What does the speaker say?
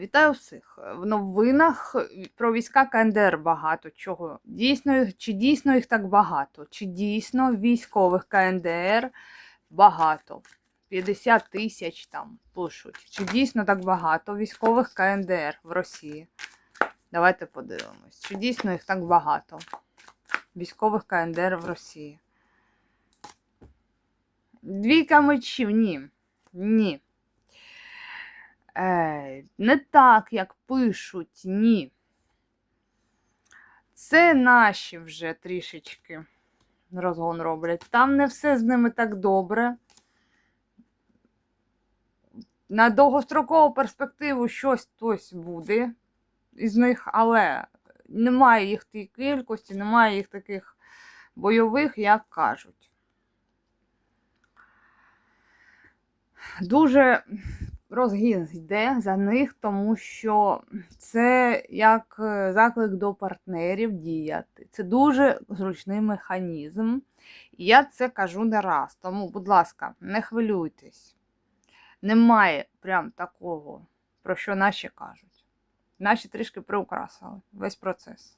Вітаю всіх. В новинах про війська КНДР багато чого. Дійсно, чи дійсно їх так багато? Чи дійсно військових КНДР багато? 50 тисяч там пишуть. Чи дійсно так багато військових КНДР в Росії? Давайте подивимось. Чи дійсно їх так багато? Військових КНДР в Росії. Двійка мечів, ні. Ні. Е, не так, як пишуть, ні. Це наші вже трішечки розгон роблять. Там не все з ними так добре. На довгострокову перспективу щось хтось буде із них, але немає їх тієї кількості, немає їх таких бойових, як кажуть. Дуже розгін йде за них, тому що це як е, заклик до партнерів діяти. Це дуже зручний механізм. І я це кажу не раз. Тому, будь ласка, не хвилюйтесь. Немає прям такого, про що наші кажуть. Наші трішки приукрасили весь процес.